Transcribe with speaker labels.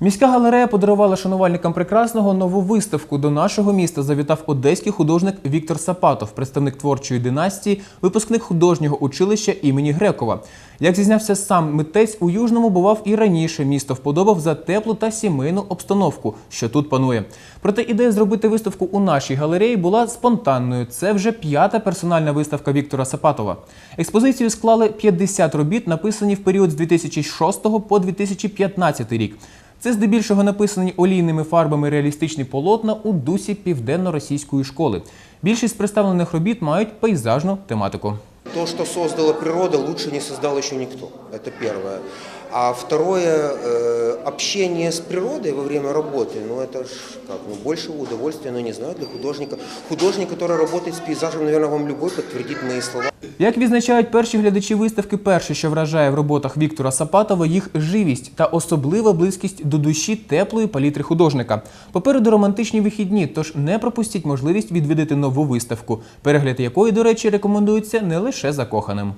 Speaker 1: Міська галерея подарувала шанувальникам прекрасного нову виставку. До нашого міста завітав одеський художник Віктор Сапатов, представник творчої династії, випускник художнього училища імені Грекова. Як зізнявся сам митець, у Южному бував і раніше. Місто вподобав за теплу та сімейну обстановку, що тут панує. Проте ідея зробити виставку у нашій галереї була спонтанною. Це вже п'ята персональна виставка Віктора Сапатова. Експозицію склали 50 робіт, написані в період з 2006 по 2015 рік. Це здебільшого написані олійними фарбами реалістичні полотна у дусі південно-російської школи. Більшість представлених робіт мають пейзажну тематику
Speaker 2: То, что создала природа, лучше не создал еще никто. Это первое. А второе, э, общение с природой во время работы, ну это ж как, ну больше удовольствия, ну не знаю, для художника. Художник, который работает с пейзажем, наверное, вам любой подтвердит мои слова.
Speaker 1: Як відзначають перші глядачі виставки, перше, що вражає в роботах Віктора Сапатова, їх живість та особлива близькість до душі теплої палітри художника. Попереду романтичні вихідні, тож не пропустіть можливість відвідати нову виставку, перегляд якої, до речі, рекомендується не лише закоханим.